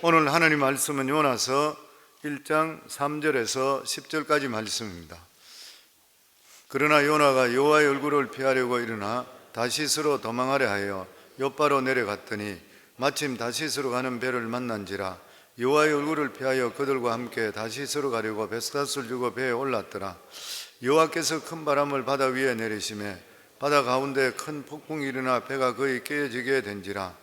오늘 하나님 말씀은 요나서 1장 3절에서 10절까지 말씀입니다. 그러나 요나가 여호와의 얼굴을 피하려고 일어나 다시스로 도망하려 하여 요바로 내려갔더니 마침 다시스로 가는 배를 만난지라 여호와의 얼굴을 피하여 그들과 함께 다시스로 가려고 베스다스를 주고 배에 올랐더라 여호와께서 큰 바람을 바다 위에 내리심에 바다 가운데 큰 폭풍이 일어나 배가 거의 깨어지게 된지라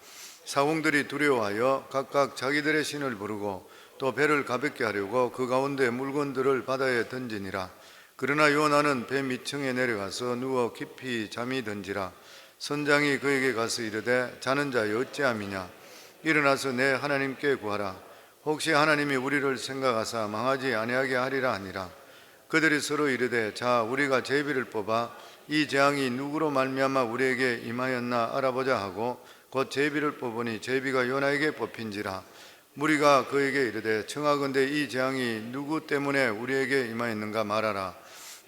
사공들이 두려워하여 각각 자기들의 신을 부르고 또 배를 가볍게 하려고 그 가운데 물건들을 바다에 던지니라. 그러나 요나는 배 밑층에 내려가서 누워 깊이 잠이 든지라. 선장이 그에게 가서 이르되 자는 자여 어찌함이냐? 일어나서 내 하나님께 구하라. 혹시 하나님이 우리를 생각하사 망하지 아니하게 하리라 하니라. 그들이 서로 이르되 자 우리가 제비를 뽑아 이 재앙이 누구로 말미암아 우리에게 임하였나 알아보자 하고 곧 제비를 뽑으니 제비가 요나에게 뽑힌지라. 무리가 그에게 이르되 청하건대 이 재앙이 누구 때문에 우리에게 임하였는가 말하라.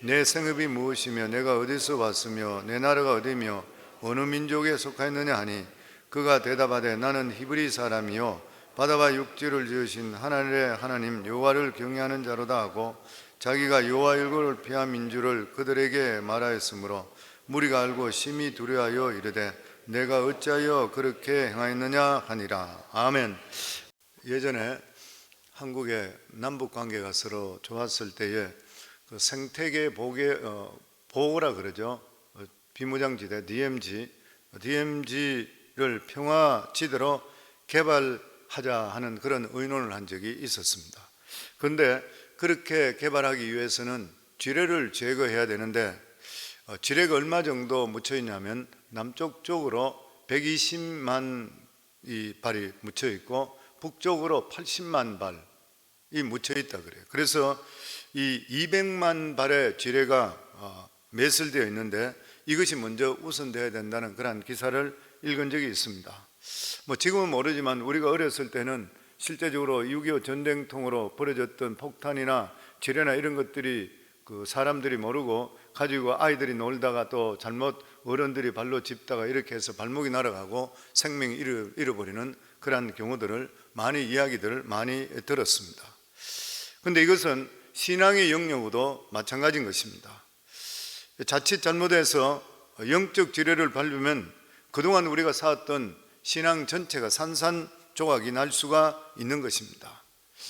내 생업이 무엇이며 내가 어디서 왔으며 내 나라가 어디며 어느 민족에 속하였느냐 하니 그가 대답하되 나는 히브리 사람이요 바다와 육지를 지으신 하나님의 하나님 여호와를 경외하는 자로다 하고 자기가 여호와 얼굴을 피한 민주를 그들에게 말하였으므로 무리가 알고 심히 두려워하여 이르되 내가 어찌하여 그렇게 행하였느냐 하니라. 아멘. 예전에 한국의 남북 관계가 서로 좋았을 때에 그 생태계 보게 어, 보호라 그러죠. 어, 비무장지대 DMZ DMZ를 평화지대로 개발하자 하는 그런 의논을 한 적이 있었습니다. 그런데 그렇게 개발하기 위해서는 지뢰를 제거해야 되는데 어, 지뢰가 얼마 정도 묻혀 있냐면 남쪽 쪽으로 120만 이 발이 묻혀 있고 북쪽으로 80만 발이 묻혀 있다 그래요. 그래서 이 200만 발의 지뢰가 어, 매설되어 있는데 이것이 먼저 우선되어야 된다는 그러한 기사를 읽은 적이 있습니다. 뭐 지금은 모르지만 우리가 어렸을 때는 실제적으로 6.25 전쟁통으로 벌어졌던 폭탄이나 지뢰나 이런 것들이 그 사람들이 모르고 가지고 아이들이 놀다가 또 잘못 어른들이 발로 짚다가 이렇게 해서 발목이 날아가고 생명이 잃어, 잃어버리는 그러한 경우들을 많이 이야기들을 많이 들었습니다. 근데 이것은 신앙의 영역으로도 마찬가지인 것입니다. 자칫 잘못해서 영적 지뢰를 밟으면 그동안 우리가 쌓았던 신앙 전체가 산산조각이 날 수가 있는 것입니다.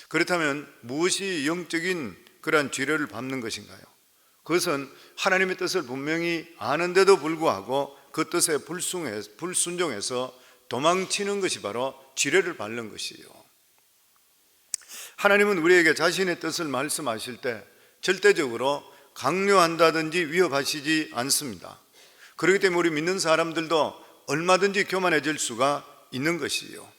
그렇다면 무엇이 영적인 그러한 지뢰를 밟는 것인가요? 그것은 하나님의 뜻을 분명히 아는데도 불구하고 그 뜻에 불순종해서 도망치는 것이 바로 지뢰를 밟는 것이에요. 하나님은 우리에게 자신의 뜻을 말씀하실 때 절대적으로 강요한다든지 위협하시지 않습니다. 그렇기 때문에 우리 믿는 사람들도 얼마든지 교만해질 수가 있는 것이요.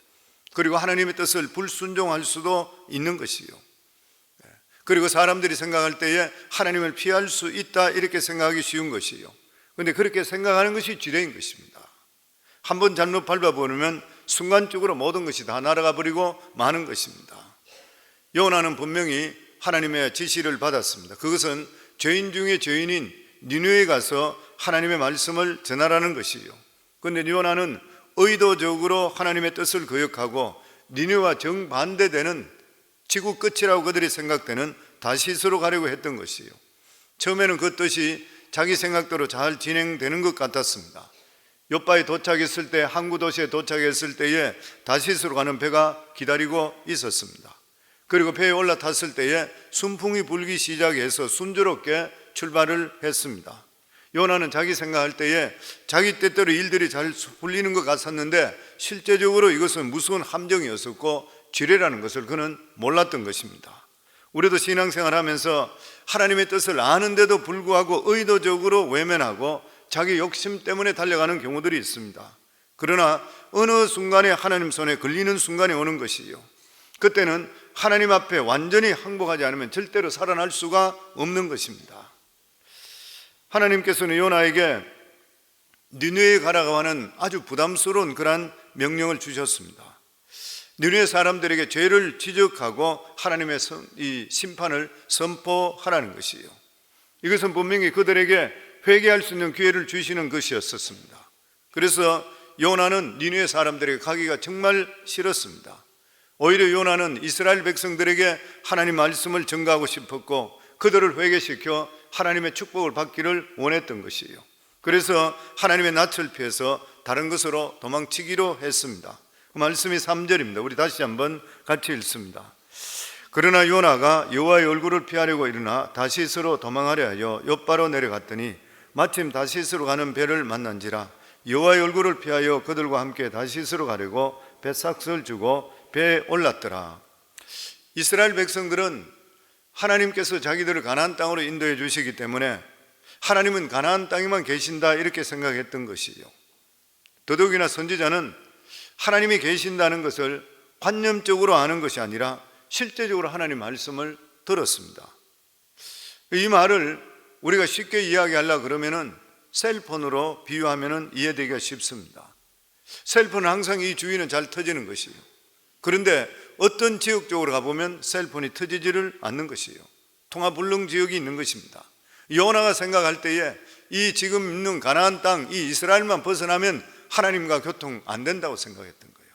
그리고 하나님의 뜻을 불순종할 수도 있는 것이요. 그리고 사람들이 생각할 때에 하나님을 피할 수 있다 이렇게 생각하기 쉬운 것이요. 그런데 그렇게 생각하는 것이 지뢰인 것입니다. 한 번 잘못 밟아버리면 순간적으로 모든 것이 다 날아가 버리고 마는 것입니다. 요나는 분명히 하나님의 지시를 받았습니다. 그것은 죄인 중에 죄인인 니누에 가서 하나님의 말씀을 전하라는 것이요. 그런데 요나는 의도적으로 하나님의 뜻을 거역하고 니누와 정반대되는 지구 끝이라고 그들이 생각되는 다시스로 가려고 했던 것이요. 처음에는 그 뜻이 자기 생각대로 잘 진행되는 것 같았습니다. 요바에 도착했을 때 항구 도시에 도착했을 때에 다시스로 가는 배가 기다리고 있었습니다. 그리고 배에 올라탔을 때에 순풍이 불기 시작해서 순조롭게 출발을 했습니다. 요나는 자기 생각할 때에 자기 뜻대로 일들이 잘 풀리는 것 같았는데 실제적으로 이것은 무서운 함정이었었고 지뢰라는 것을 그는 몰랐던 것입니다. 우리도 신앙생활 하면서 하나님의 뜻을 아는데도 불구하고 의도적으로 외면하고 자기 욕심 때문에 달려가는 경우들이 있습니다. 그러나 어느 순간에 하나님 손에 걸리는 순간이 오는 것이요. 그때는 하나님 앞에 완전히 항복하지 않으면 절대로 살아날 수가 없는 것입니다. 하나님께서는 요나에게 니누에 가라고 하는 아주 부담스러운 그러한 명령을 주셨습니다. 니누의 사람들에게 죄를 지적하고 하나님의 이 심판을 선포하라는 것이요. 이것은 분명히 그들에게 회개할 수 있는 기회를 주시는 것이었습니다. 그래서 요나는 니누의 사람들에게 가기가 정말 싫었습니다. 오히려 요나는 이스라엘 백성들에게 하나님 말씀을 전가하고 싶었고 그들을 회개시켜 하나님의 축복을 받기를 원했던 것이에요. 그래서 하나님의 낯을 피해서 다른 것으로 도망치기로 했습니다. 그 말씀이 3절입니다. 우리 다시 한번 같이 읽습니다. 그러나 요나가 여호와의 얼굴을 피하려고 일어나 다시스로 도망하려 하여 옆바로 내려갔더니 마침 다시스로 가는 배를 만난지라 여호와의 얼굴을 피하여 그들과 함께 다시스로 가려고 배삭을 주고 배에 올랐더라. 이스라엘 백성들은 하나님께서 자기들을 가나안 땅으로 인도해 주시기 때문에 하나님은 가나안 땅에만 계신다 이렇게 생각했던 것이요. 더더욱이나 선지자는 하나님이 계신다는 것을 관념적으로 아는 것이 아니라 실제적으로 하나님 말씀을 들었습니다. 이 말을 우리가 쉽게 이야기하려 그러면은 셀폰으로 비유하면은 이해되기가 쉽습니다. 셀폰은 항상 이 주위는 잘 터지는 것이에요. 그런데 어떤 지역 쪽으로 가보면 셀폰이 터지지를 않는 것이에요. 통화 불능 지역이 있는 것입니다. 요나가 생각할 때에 이 지금 있는 가나안 땅, 이 이스라엘만 벗어나면 하나님과 교통 안 된다고 생각했던 거예요.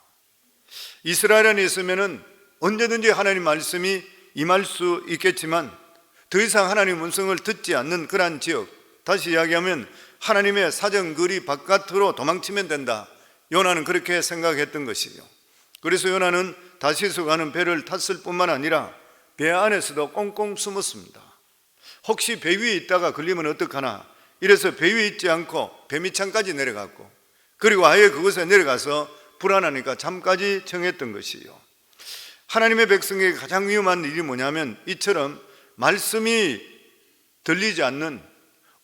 이스라엘 안에 있으면은 언제든지 하나님 말씀이 임할 수 있겠지만 더 이상 하나님 음성을 듣지 않는 그러한 지역, 다시 이야기하면 하나님의 사정 거리 바깥으로 도망치면 된다. 요나는 그렇게 생각했던 것이에요. 그래서 요나는 다시서 가는 배를 탔을 뿐만 아니라 배 안에서도 꽁꽁 숨었습니다. 혹시 배 위에 있다가 걸리면 어떡하나 이래서 배 위에 있지 않고 배 밑창까지 내려갔고 그리고 아예 그곳에 내려가서 불안하니까 잠까지 청했던 것이요. 하나님의 백성에게 가장 위험한 일이 뭐냐면 이처럼 말씀이 들리지 않는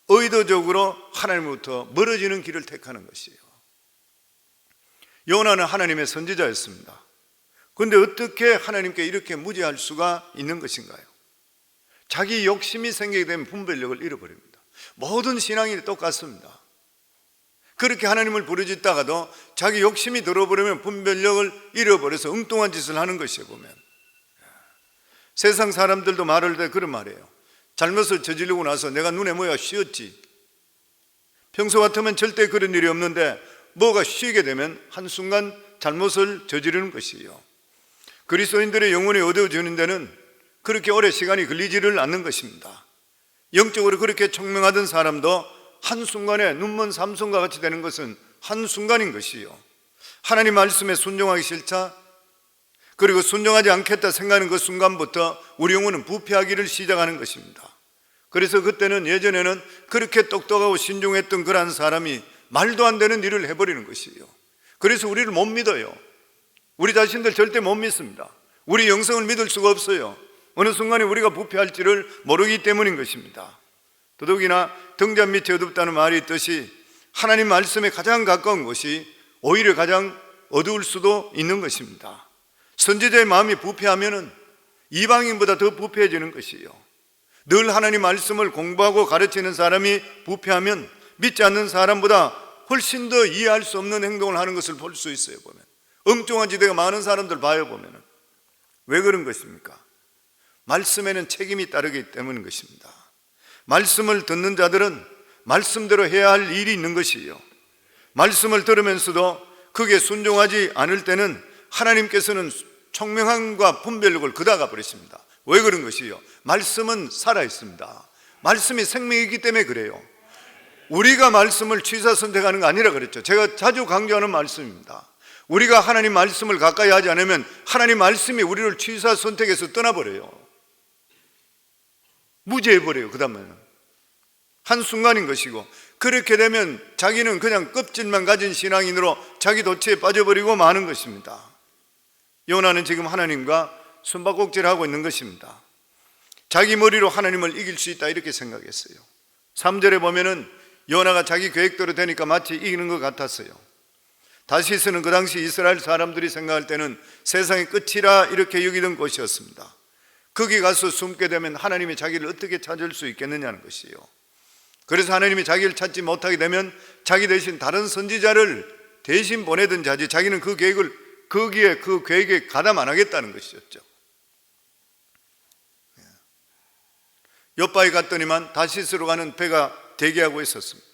의도적으로 하나님으로부터 멀어지는 길을 택하는 것이에요. 요나는 하나님의 선지자였습니다. 그런데 어떻게 하나님께 이렇게 무지할 수가 있는 것인가요? 자기 욕심이 생기게 되면 분별력을 잃어버립니다. 모든 신앙이 똑같습니다. 그렇게 하나님을 부르짖다가도 자기 욕심이 들어버리면 분별력을 잃어버려서 엉뚱한 짓을 하는 것이에요, 보면. 세상 사람들도 말할 때 그런 말이에요. 잘못을 저지르고 나서 내가 눈에 뭐야 쉬었지. 평소 같으면 절대 그런 일이 없는데 뭐가 쉬게 되면 한순간 잘못을 저지르는 것이에요. 그리스도인들의 영혼이 얻어지는 데는 그렇게 오래 시간이 걸리지를 않는 것입니다. 영적으로 그렇게 총명하던 사람도 한순간에 눈먼 삼손과 같이 되는 것은 한순간인 것이요. 하나님 말씀에 순종하기 싫다. 그리고 순종하지 않겠다 생각하는 그 순간부터 우리 영혼은 부패하기를 시작하는 것입니다. 그래서 그때는 예전에는 그렇게 똑똑하고 신중했던 그러한 사람이 말도 안 되는 일을 해버리는 것이에요. 그래서 우리를 못 믿어요. 우리 자신들 절대 못 믿습니다. 우리 영성을 믿을 수가 없어요. 어느 순간에 우리가 부패할지를 모르기 때문인 것입니다. 더더욱이나 등잔 밑에 어둡다는 말이 있듯이 하나님 말씀에 가장 가까운 것이 오히려 가장 어두울 수도 있는 것입니다. 선지자의 마음이 부패하면은 이방인보다 더 부패해지는 것이에요. 늘 하나님 말씀을 공부하고 가르치는 사람이 부패하면 믿지 않는 사람보다 훨씬 더 이해할 수 없는 행동을 하는 것을 볼 수 있어요, 보면. 엉뚱한 지대가 많은 사람들 봐요, 보면은. 왜 그런 것입니까? 말씀에는 책임이 따르기 때문인 것입니다. 말씀을 듣는 자들은 말씀대로 해야 할 일이 있는 것이에요. 말씀을 들으면서도 그게 순종하지 않을 때는 하나님께서는 총명함과 분별력을 그다가 버리십니다. 왜 그런 것이요? 말씀은 살아 있습니다. 말씀이 생명이기 때문에 그래요. 우리가 말씀을 취사 선택하는 거 아니라 그랬죠. 제가 자주 강조하는 말씀입니다. 우리가 하나님 말씀을 가까이 하지 않으면 하나님 말씀이 우리를 취사 선택해서 떠나버려요. 무죄해버려요. 그 다음에는. 한순간인 것이고, 그렇게 되면 자기는 그냥 껍질만 가진 신앙인으로 자기 도취에 빠져버리고 마는 것입니다. 요나는 지금 하나님과 숨바꼭질하고 있는 것입니다. 자기 머리로 하나님을 이길 수 있다 이렇게 생각했어요. 3절에 보면은 요나가 자기 계획대로 되니까 마치 이기는 것 같았어요. 다시스는 그 당시 이스라엘 사람들이 생각할 때는 세상의 끝이라 이렇게 여기던 곳이었습니다. 거기 가서 숨게 되면 하나님이 자기를 어떻게 찾을 수 있겠느냐는 것이에요. 그래서 하나님이 자기를 찾지 못하게 되면 자기 대신 다른 선지자를 대신 보내든지 하지 자기는 그 계획을 거기에 그 계획에 가담 안 하겠다는 것이었죠. 옆바에 갔더니만 다시스로 가는 배가 대기하고 있었습니다.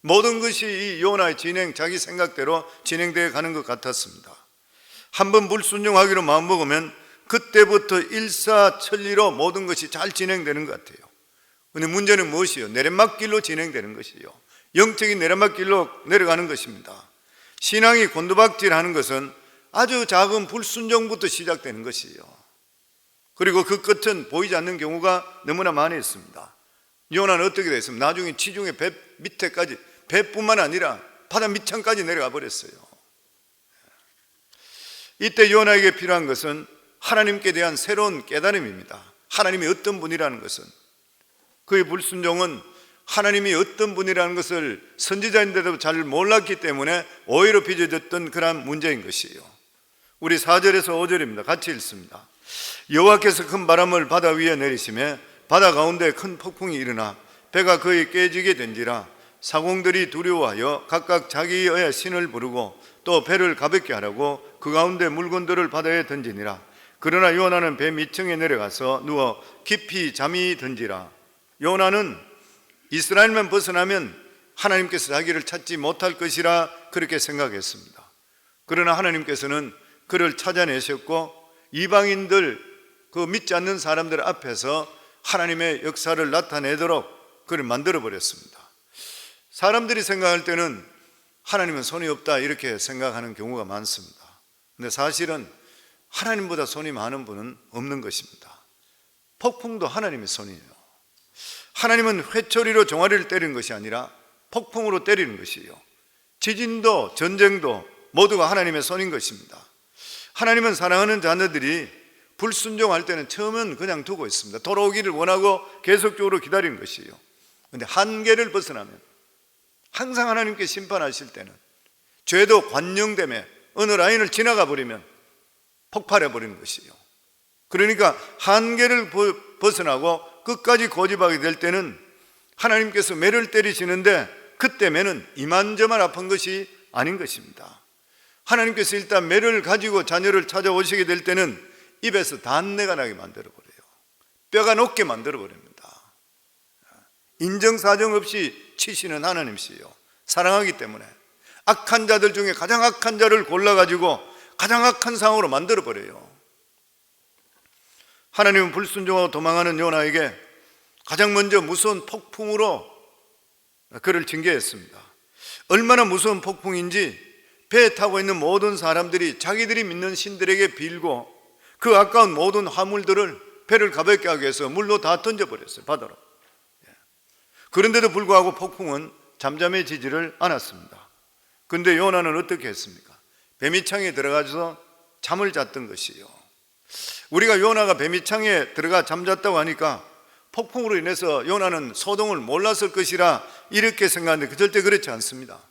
모든 것이 이 요나의 진행, 자기 생각대로 진행되어 가는 것 같았습니다. 한번 불순종하기로 마음먹으면 그때부터 일사천리로 모든 것이 잘 진행되는 것 같아요. 근데 문제는 무엇이요? 내리막길로 진행되는 것이요. 영적인 내리막길로 내려가는 것입니다. 신앙이 곤두박질 하는 것은 아주 작은 불순종부터 시작되는 것이요. 그리고 그 끝은 보이지 않는 경우가 너무나 많이 있습니다. 요나는 어떻게 됐습니까? 나중에 지중해 배 밑에까지 배뿐만 아니라 바다 밑창까지 내려가 버렸어요. 이때 요나에게 필요한 것은 하나님께 대한 새로운 깨달음입니다. 하나님이 어떤 분이라는 것은 그의 불순종은 하나님이 어떤 분이라는 것을 선지자인데도 잘 몰랐기 때문에 오해로 빚어졌던 그러한 문제인 것이에요. 우리 4절에서 5절입니다. 같이 읽습니다. 여호와께서 큰 바람을 바다 위에 내리심에 바다 가운데 큰 폭풍이 일어나 배가 거의 깨지게 된지라 사공들이 두려워하여 각각 자기의 신을 부르고 또 배를 가볍게 하라고 그 가운데 물건들을 바다에 던지니라 그러나 요나는 배 밑층에 내려가서 누워 깊이 잠이 든지라 요나는 이스라엘만 벗어나면 하나님께서 자기를 찾지 못할 것이라 그렇게 생각했습니다. 그러나 하나님께서는 그를 찾아내셨고 이방인들 그 믿지 않는 사람들 앞에서 하나님의 역사를 나타내도록 그를 만들어 버렸습니다. 사람들이 생각할 때는 하나님은 손이 없다 이렇게 생각하는 경우가 많습니다. 근데 사실은 하나님보다 손이 많은 분은 없는 것입니다. 폭풍도 하나님의 손이에요. 하나님은 회초리로 종아리를 때리는 것이 아니라 폭풍으로 때리는 것이에요. 지진도 전쟁도 모두가 하나님의 손인 것입니다. 하나님은 사랑하는 자녀들이 불순종할 때는 처음은 그냥 두고 있습니다. 돌아오기를 원하고 계속적으로 기다리는 것이에요. 근데 한계를 벗어나면 항상 하나님께 심판하실 때는 죄도 관용됨에 어느 라인을 지나가 버리면 폭발해 버리는 것이에요. 그러니까 한계를 벗어나고 끝까지 고집하게 될 때는 하나님께서 매를 때리시는데 그때 매는 이만저만 아픈 것이 아닌 것입니다. 하나님께서 일단 매를 가지고 자녀를 찾아오시게 될 때는 입에서 단내가 나게 만들어 버려요. 뼈가 녹게 만들어 버립니다. 인정사정 없이 치시는 하나님이시요. 사랑하기 때문에 악한 자들 중에 가장 악한 자를 골라가지고 가장 악한 상황으로 만들어 버려요. 하나님은 불순종하고 도망하는 요나에게 가장 먼저 무서운 폭풍으로 그를 징계했습니다. 얼마나 무서운 폭풍인지 배에 타고 있는 모든 사람들이 자기들이 믿는 신들에게 빌고 그 아까운 모든 화물들을 배를 가볍게 하기 위해서 물로 다 던져버렸어요. 바다로. 예. 그런데도 불구하고 폭풍은 잠잠해지지를 않았습니다. 근데 요나는 어떻게 했습니까? 배미창에 들어가서 잠을 잤던 것이요. 우리가 요나가 배미창에 들어가 잠잤다고 하니까 폭풍으로 인해서 요나는 소동을 몰랐을 것이라 이렇게 생각하는데 절대 그렇지 않습니다.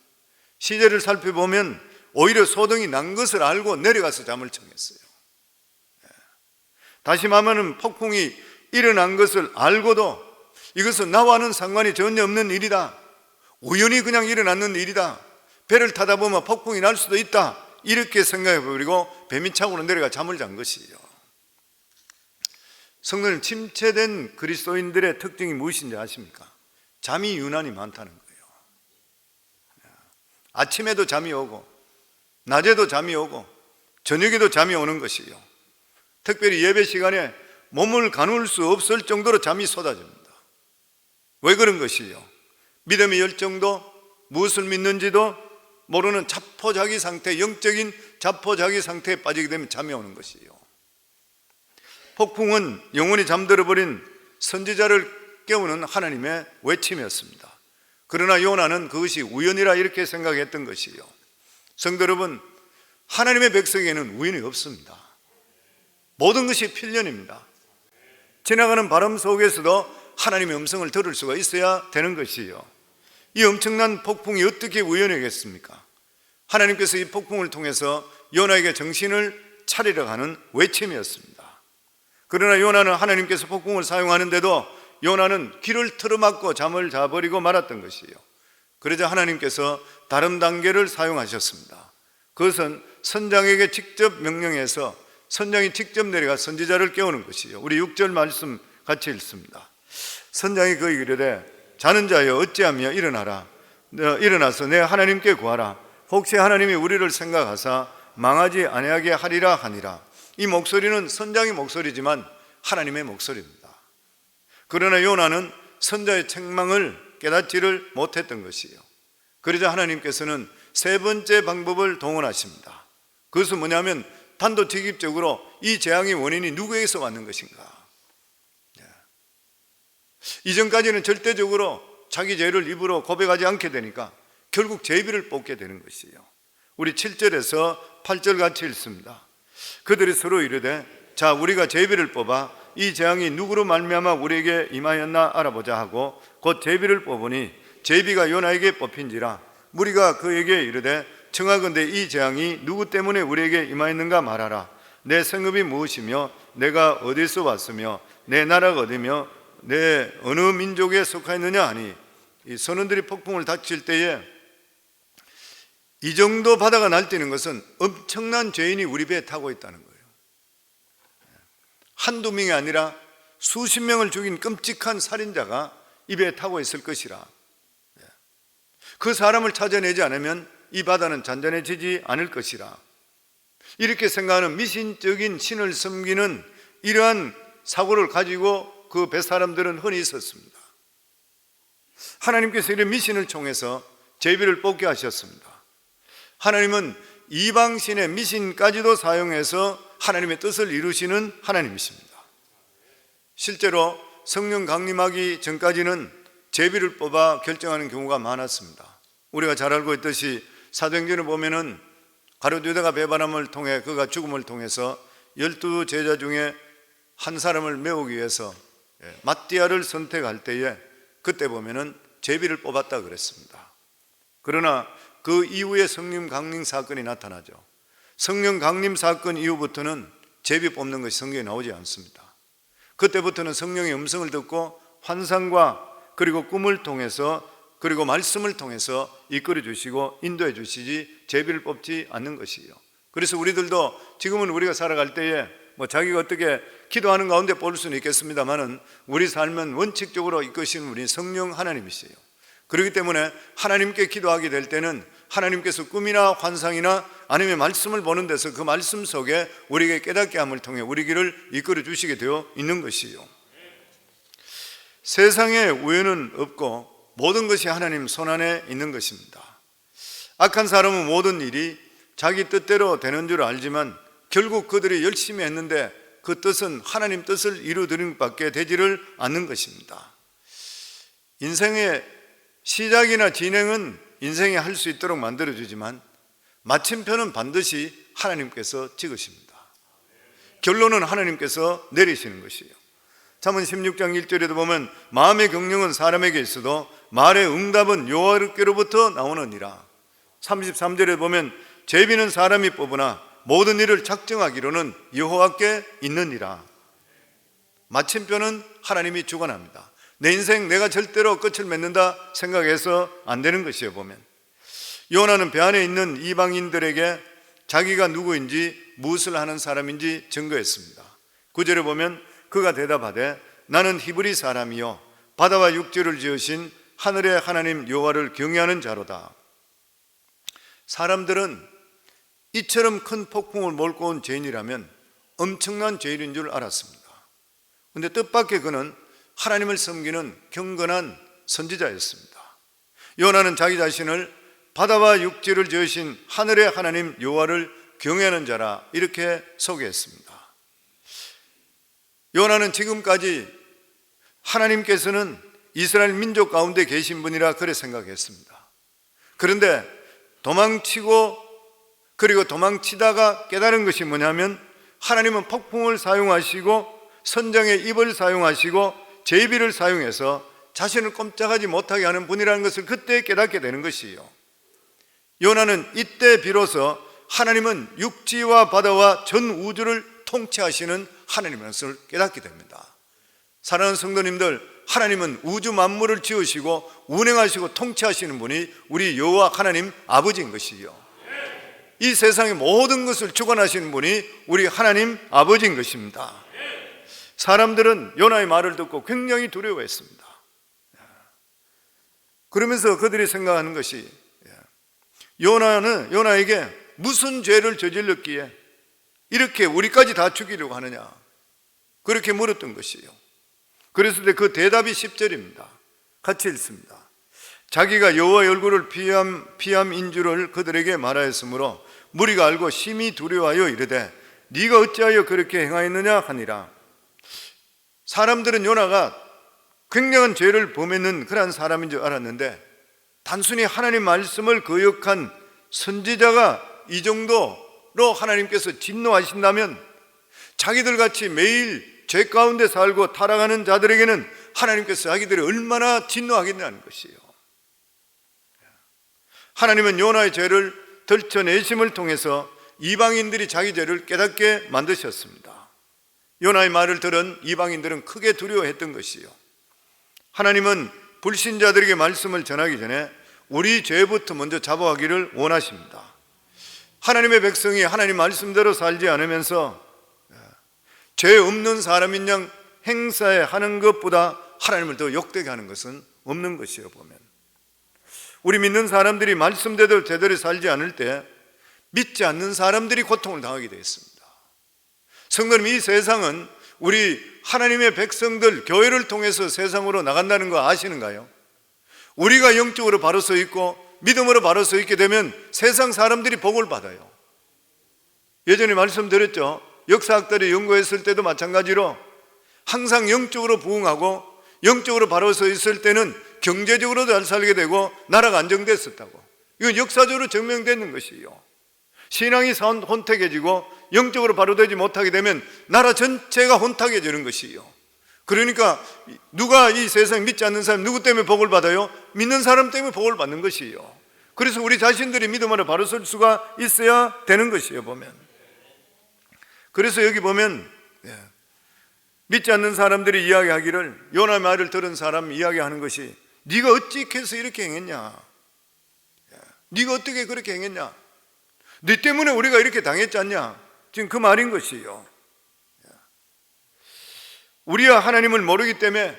시제를 살펴보면 오히려 소동이 난 것을 알고 내려가서 잠을 청했어요. 예. 다시 말하면 폭풍이 일어난 것을 알고도 이것은 나와는 상관이 전혀 없는 일이다. 우연히 그냥 일어났는 일이다. 배를 타다 보면 폭풍이 날 수도 있다. 이렇게 생각해 버리고 배민창으로 내려가 잠을 잔 것이에요. 성도님 침체된 그리스도인들의 특징이 무엇인지 아십니까? 잠이 유난히 많다는 거예요. 아침에도 잠이 오고 낮에도 잠이 오고 저녁에도 잠이 오는 것이요. 특별히 예배 시간에 몸을 가눌 수 없을 정도로 잠이 쏟아집니다. 왜 그런 것이요? 믿음의 열정도 무엇을 믿는지도 모르는 자포자기 상태, 영적인 자포자기 상태에 빠지게 되면 잠이 오는 것이요. 폭풍은 영원히 잠들어 버린 선지자를 깨우는 하나님의 외침이었습니다. 그러나 요나는 그것이 우연이라 이렇게 생각했던 것이요. 성도 여러분, 하나님의 백성에는 우연이 없습니다. 모든 것이 필연입니다. 지나가는 바람 속에서도 하나님의 음성을 들을 수가 있어야 되는 것이요. 이 엄청난 폭풍이 어떻게 우연이겠습니까? 하나님께서 이 폭풍을 통해서 요나에게 정신을 차리려 하는 외침이었습니다. 그러나 요나는 하나님께서 폭풍을 사용하는데도 요나는 길을 틀어막고 잠을 자버리고 말았던 것이에요. 그러자 하나님께서 다른 단계를 사용하셨습니다. 그것은 선장에게 직접 명령해서 선장이 직접 내려가 선지자를 깨우는 것이요. 우리 6절 말씀 같이 읽습니다. 선장이 그에게 이르되 자는 자여 어찌하며 일어나라. 일어나서 내 하나님께 구하라. 혹시 하나님이 우리를 생각하사 망하지 아니하게 하리라 하니라. 이 목소리는 선장의 목소리지만 하나님의 목소리입니다. 그러나 요나는 선자의 책망을 깨닫지를 못했던 것이에요. 그러자 하나님께서는 세 번째 방법을 동원하십니다. 그것은 뭐냐면 단도직입적으로 이 재앙의 원인이 누구에게서 왔는 것인가? 네. 이전까지는 절대적으로 자기 죄를 입으로 고백하지 않게 되니까 결국 제비를 뽑게 되는 것이에요. 우리 7절에서 8절 같이 읽습니다. 그들이 서로 이르되 자 우리가 제비를 뽑아 이 재앙이 누구로 말미암아 우리에게 임하였나 알아보자 하고 곧 제비를 뽑으니 제비가 요나에게 뽑힌지라 무리가 그에게 이르되 청하건대 이 재앙이 누구 때문에 우리에게 임하였는가 말하라 내 성읍이 무엇이며 내가 어디서 왔으며 내 나라가 어디며 내 어느 민족에 속하였느냐 하니 이 선원들이 폭풍을 닥칠 때에 이 정도 바다가 날뛰는 것은 엄청난 죄인이 우리 배에 타고 있다는 거예요. 한두 명이 아니라 수십 명을 죽인 끔찍한 살인자가 이 배에 타고 있을 것이라. 그 사람을 찾아내지 않으면 이 바다는 잔잔해지지 않을 것이라. 이렇게 생각하는 미신적인 신을 섬기는 이러한 사고를 가지고 그 배 사람들은 흔히 있었습니다. 하나님께서 이런 미신을 통해서 제비를 뽑게 하셨습니다. 하나님은 이방신의 미신까지도 사용해서 하나님의 뜻을 이루시는 하나님이십니다. 실제로 성령 강림하기 전까지는 제비를 뽑아 결정하는 경우가 많았습니다. 우리가 잘 알고 있듯이 사도행전을 보면은 가룟 유다가 배반함을 통해 그가 죽음을 통해서 열두 제자 중에 한 사람을 메우기 위해서 예, 마띠아를 선택할 때에 그때 보면은 제비를 뽑았다 그랬습니다. 그러나 그 이후에 성령 강림 사건이 나타나죠. 성령 강림 사건 이후부터는 제비 뽑는 것이 성경에 나오지 않습니다. 그때부터는 성령의 음성을 듣고 환상과 그리고 꿈을 통해서 그리고 말씀을 통해서 이끌어 주시고 인도해 주시지 제비를 뽑지 않는 것이에요. 그래서 우리들도 지금은 우리가 살아갈 때에 뭐 자기가 어떻게 기도하는 가운데 볼 수는 있겠습니다만은 우리 삶은 원칙적으로 이끄시는 우리 성령 하나님이세요. 그렇기 때문에 하나님께 기도하게 될 때는 하나님께서 꿈이나 환상이나 아니면 말씀을 보는 데서 그 말씀 속에 우리에게 깨닫게 함을 통해 우리 길을 이끌어 주시게 되어 있는 것이요. 세상에 우연은 없고 모든 것이 하나님 손안에 있는 것입니다. 악한 사람은 모든 일이 자기 뜻대로 되는 줄 알지만 결국 그들이 열심히 했는데 그 뜻은 하나님 뜻을 이루드리는 밖에 되지를 않는 것입니다. 인생의 시작이나 진행은 인생에 할수 있도록 만들어 주지만 마침표는 반드시 하나님께서 찍으십니다. 결론은 하나님께서 내리시는 것이에요. 잠언 16장 1절에도 보면 마음의 경영은 사람에게 있어도 말의 응답은 여호와께로부터 나오느니라. 33절에 보면 제비는 사람이 뽑으나 모든 일을 작정하기로는 여호와께 있느니라. 마침표는 하나님이 주관합니다. 내 인생 내가 절대로 끝을 맺는다 생각해서 안 되는 것이에요 보면 요나는 배 안에 있는 이방인들에게 자기가 누구인지 무엇을 하는 사람인지 증거했습니다. 구절에 보면 그가 대답하되 나는 히브리 사람이요 바다와 육지를 지으신 하늘의 하나님 여호와를 경외하는 자로다. 사람들은 이처럼 큰 폭풍을 몰고 온 죄인이라면 엄청난 죄인인 줄 알았습니다. 근데 뜻밖의 그는 하나님을 섬기는 경건한 선지자였습니다. 요나는 자기 자신을 바다와 육지를 지으신 하늘의 하나님 여호와를 경외하는 자라 이렇게 소개했습니다. 요나는 지금까지 하나님께서는 이스라엘 민족 가운데 계신 분이라 그래 생각했습니다. 그런데 도망치고 그리고 도망치다가 깨달은 것이 뭐냐면 하나님은 폭풍을 사용하시고 선장의 입을 사용하시고 제비를 사용해서 자신을 꼼짝하지 못하게 하는 분이라는 것을 그때 깨닫게 되는 것이에요. 요나는 이때 비로소 하나님은 육지와 바다와 전 우주를 통치하시는 하나님의 것을 깨닫게 됩니다. 사랑하는 성도님들, 하나님은 우주 만물을 지으시고 운행하시고 통치하시는 분이 우리 여호와 하나님 아버지인 것이요. 이 세상의 모든 것을 주관하시는 분이 우리 하나님 아버지인 것입니다. 사람들은 요나의 말을 듣고 굉장히 두려워했습니다. 그러면서 그들이 생각하는 것이 요나는 요나에게 무슨 죄를 저질렀기에 이렇게 우리까지 다 죽이려고 하느냐 그렇게 물었던 것이에요 그랬을 때그 대답이 10절입니다 같이 읽습니다 자기가 여호와의 얼굴을 피함, 피함인 줄을 그들에게 말하였으므로 무리가 알고 심히 두려워하여 이르되 네가 어찌하여 그렇게 행하였느냐 하니라 사람들은 요나가 굉장한 죄를 범했는 그러한 사람인 줄 알았는데 단순히 하나님 말씀을 거역한 선지자가 이 정도로 하나님께서 진노하신다면 자기들 같이 매일 죄 가운데 살고 타락하는 자들에게는 하나님께서 자기들이 얼마나 진노하겠냐는 것이에요. 하나님은 요나의 죄를 덜쳐내심을 통해서 이방인들이 자기 죄를 깨닫게 만드셨습니다. 요나의 말을 들은 이방인들은 크게 두려워했던 것이요. 하나님은 불신자들에게 말씀을 전하기 전에 우리 죄부터 먼저 잡아가기를 원하십니다. 하나님의 백성이 하나님 말씀대로 살지 않으면서 죄 없는 사람인 양 행사에 하는 것보다 하나님을 더 욕되게 하는 것은 없는 것이요 보면 우리 믿는 사람들이 말씀대로 제대로 살지 않을 때 믿지 않는 사람들이 고통을 당하게 되었습니다. 성도님 이 세상은 우리 하나님의 백성들 교회를 통해서 세상으로 나간다는 거 아시는가요? 우리가 영적으로 바로 서 있고 믿음으로 바로 서 있게 되면 세상 사람들이 복을 받아요. 예전에 말씀드렸죠. 역사학들이 연구했을 때도 마찬가지로 항상 영적으로 부흥하고 영적으로 바로 서 있을 때는 경제적으로 잘 살게 되고 나라가 안정됐었다고. 이건 역사적으로 증명되는 것이요. 신앙이 혼탁해지고 영적으로 바로 되지 못하게 되면 나라 전체가 혼탁해지는 것이요. 그러니까 누가 이 세상 믿지 않는 사람 누구 때문에 복을 받아요? 믿는 사람 때문에 복을 받는 것이요. 그래서 우리 자신들이 믿음으로 바로 설 수가 있어야 되는 것이에요, 보면. 그래서 여기 보면 예, 믿지 않는 사람들이 이야기하기를 요나 말을 들은 사람 이야기하는 것이 네가 어찌 해서 이렇게 행했냐? 예, 네가 어떻게 그렇게 행했냐? 네 때문에 우리가 이렇게 당했지 않냐? 지금 그 말인 것이요. 우리가 하나님을 모르기 때문에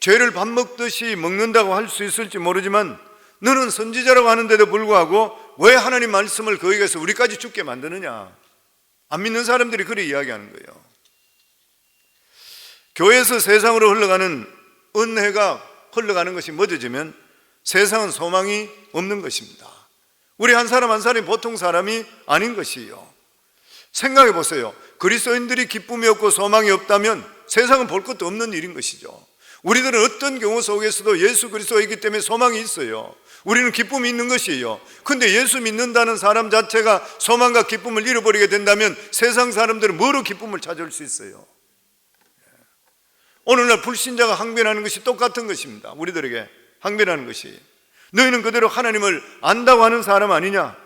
죄를 밥 먹듯이 먹는다고 할 수 있을지 모르지만 너는 선지자라고 하는데도 불구하고 왜 하나님 말씀을 거기에서 우리까지 죽게 만드느냐? 안 믿는 사람들이 그렇게 이야기하는 거예요. 교회에서 세상으로 흘러가는 은혜가 흘러가는 것이 멎어지면 세상은 소망이 없는 것입니다. 우리 한 사람 한 사람이 보통 사람이 아닌 것이요. 생각해 보세요. 그리스도인들이 기쁨이 없고 소망이 없다면 세상은 볼 것도 없는 일인 것이죠. 우리들은 어떤 경우 속에서도 예수 그리스도이기 때문에 소망이 있어요. 우리는 기쁨이 있는 것이에요. 근데 예수 믿는다는 사람 자체가 소망과 기쁨을 잃어버리게 된다면 세상 사람들은 뭐로 기쁨을 찾을 수 있어요? 오늘날 불신자가 항변하는 것이 똑같은 것입니다. 우리들에게 항변하는 것이. 너희는 그대로 하나님을 안다고 하는 사람 아니냐?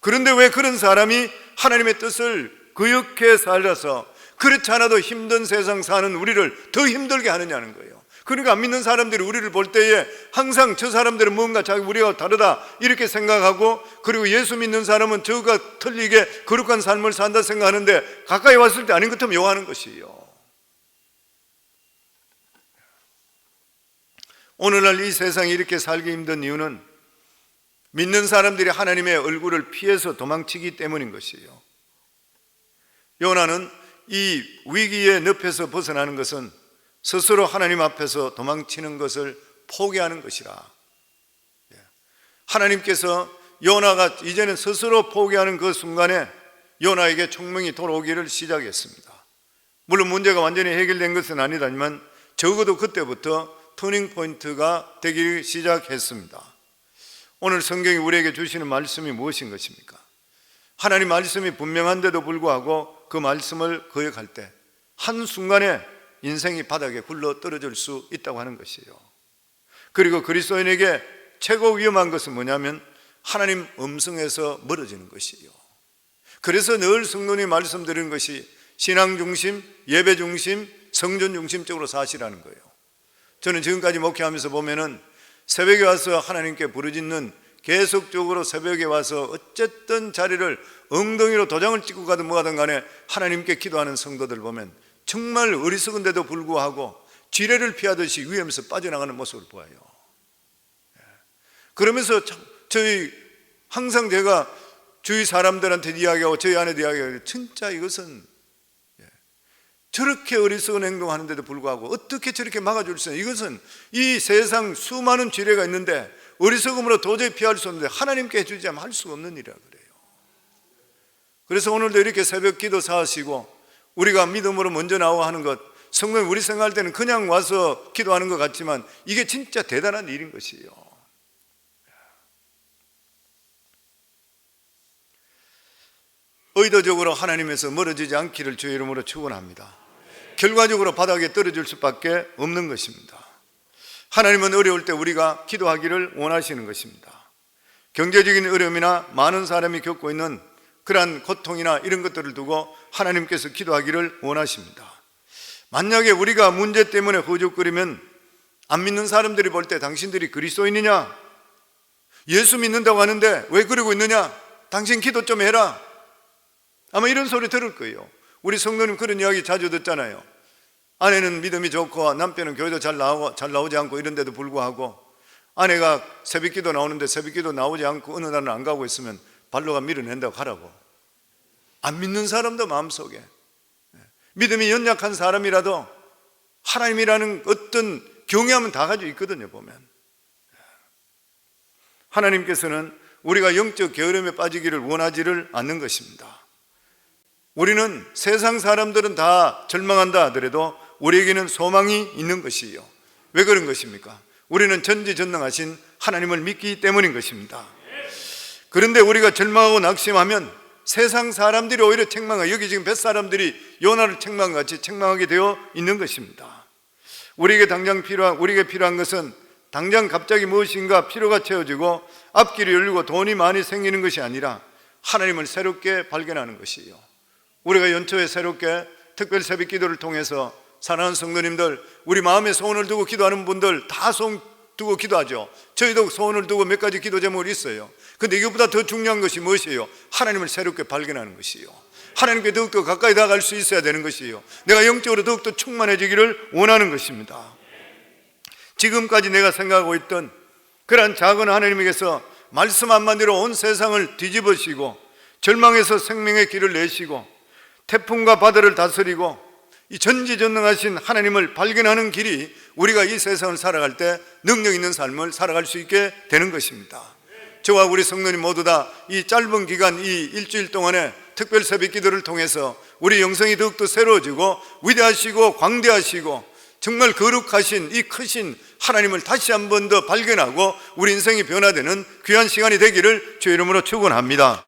그런데 왜 그런 사람이 하나님의 뜻을 거역해 살아서 그렇지 않아도 힘든 세상 사는 우리를 더 힘들게 하느냐는 거예요. 그러니까 안 믿는 사람들이 우리를 볼 때에 항상 저 사람들은 뭔가 자기 우리가 다르다 이렇게 생각하고 그리고 예수 믿는 사람은 저가 틀리게 거룩한 삶을 산다 생각하는데 가까이 왔을 때 아닌 것 같으면 요하는 것이에요. 오늘날 이 세상이 이렇게 살기 힘든 이유는 믿는 사람들이 하나님의 얼굴을 피해서 도망치기 때문인 것이에요. 요나는 이 위기의 늪에서 벗어나는 것은 스스로 하나님 앞에서 도망치는 것을 포기하는 것이라. 예. 하나님께서 요나가 이제는 스스로 포기하는 그 순간에 요나에게 총명이 돌아오기를 시작했습니다. 물론 문제가 완전히 해결된 것은 아니다지만 적어도 그때부터 터닝 포인트가 되기 시작했습니다. 오늘 성경이 우리에게 주시는 말씀이 무엇인 것입니까? 하나님 말씀이 분명한데도 불구하고 그 말씀을 거역할 때 한순간에 인생이 바닥에 굴러 떨어질 수 있다고 하는 것이에요. 그리고 그리스도인에게 최고 위험한 것은 뭐냐면 하나님 음성에서 멀어지는 것이에요. 그래서 늘 성론이 말씀드리는 것이 신앙 중심, 예배 중심, 성전 중심적으로 사시라는 거예요. 저는 지금까지 목회하면서 보면은 새벽에 와서 하나님께 부르짖는 계속적으로 새벽에 와서 어쨌든 자리를 엉덩이로 도장을 찍고 가든 뭐하든 간에 하나님께 기도하는 성도들 보면 정말 어리석은데도 불구하고 지뢰를 피하듯이 위험에서 빠져나가는 모습을 보아요. 예. 그러면서 저희 항상 제가 주위 사람들한테 이야기하고 저희 아내도 이야기하고 진짜 이것은 예, 저렇게 어리석은 행동하는데도 불구하고 어떻게 저렇게 막아줄 수 있냐. 이것은 이 세상 수많은 지뢰가 있는데 어리석음으로 도저히 피할 수 없는데 하나님께 해주지 않으면 할 수가 없는 일이라 그래요. 그래서 오늘도 이렇게 새벽 기도 사하시고 우리가 믿음으로 먼저 나와 하는 것 성도님 우리 생각할 때는 그냥 와서 기도하는 것 같지만 이게 진짜 대단한 일인 것이에요. 의도적으로 하나님에서 멀어지지 않기를 주의 이름으로 축원합니다. 결과적으로 바닥에 떨어질 수밖에 없는 것입니다. 하나님은 어려울 때 우리가 기도하기를 원하시는 것입니다. 경제적인 어려움이나 많은 사람이 겪고 있는 그러한 고통이나 이런 것들을 두고 하나님께서 기도하기를 원하십니다. 만약에 우리가 문제 때문에 허죽거리면 안 믿는 사람들이 볼 때 당신들이 그리스도인이냐? 예수 믿는다고 하는데 왜 그러고 있느냐? 당신 기도 좀 해라. 아마 이런 소리 들을 거예요. 우리 성도님 그런 이야기 자주 듣잖아요. 아내는 믿음이 좋고 남편은 교회도 잘 나오고 잘 나오지 않고 이런데도 불구하고 아내가 새벽기도 나오는데 새벽기도 나오지 않고 어느 날은 안 가고 있으면 발로가 밀어낸다고 하라고. 안 믿는 사람도 마음속에 믿음이 연약한 사람이라도 하나님이라는 어떤 경외함은 다 가지고 있거든요 보면 하나님께서는 우리가 영적 게으름에 빠지기를 원하지를 않는 것입니다. 우리는 세상 사람들은 다 절망한다 하더라도 우리에게는 소망이 있는 것이요. 왜 그런 것입니까? 우리는 전지전능하신 하나님을 믿기 때문인 것입니다. 그런데 우리가 절망하고 낙심하면 세상 사람들이 오히려 책망하 여기 지금 몇 사람들이 요나를 책망 같이 책망하게 되어 있는 것입니다. 우리에게 당장 필요한 우리에게 필요한 것은 당장 갑자기 무엇인가 필요가 채워지고 앞길이 열리고 돈이 많이 생기는 것이 아니라 하나님을 새롭게 발견하는 것이에요. 우리가 연초에 새롭게 특별 새벽 기도를 통해서 사랑하는 성도님들 우리 마음에 소원을 두고 기도하는 분들 다 소원 두고 기도하죠. 저희도 소원을 두고 몇 가지 기도 제목이 있어요. 근데 이것보다 더 중요한 것이 무엇이에요? 하나님을 새롭게 발견하는 것이에요. 하나님께 더욱더 가까이 다가갈 수 있어야 되는 것이에요. 내가 영적으로 더욱더 충만해지기를 원하는 것입니다. 지금까지 내가 생각하고 있던 그러한 작은 하나님에게서 말씀 한마디로 온 세상을 뒤집으시고 절망에서 생명의 길을 내시고 태풍과 바다를 다스리고 이 전지전능하신 하나님을 발견하는 길이 우리가 이 세상을 살아갈 때 능력 있는 삶을 살아갈 수 있게 되는 것입니다. 저와 우리 성도님 모두 다 이 짧은 기간 이 일주일 동안에 특별 새벽 기도를 통해서 우리 영성이 더욱더 새로워지고 위대하시고 광대하시고 정말 거룩하신 이 크신 하나님을 다시 한 번 더 발견하고 우리 인생이 변화되는 귀한 시간이 되기를 주의 이름으로 축원합니다.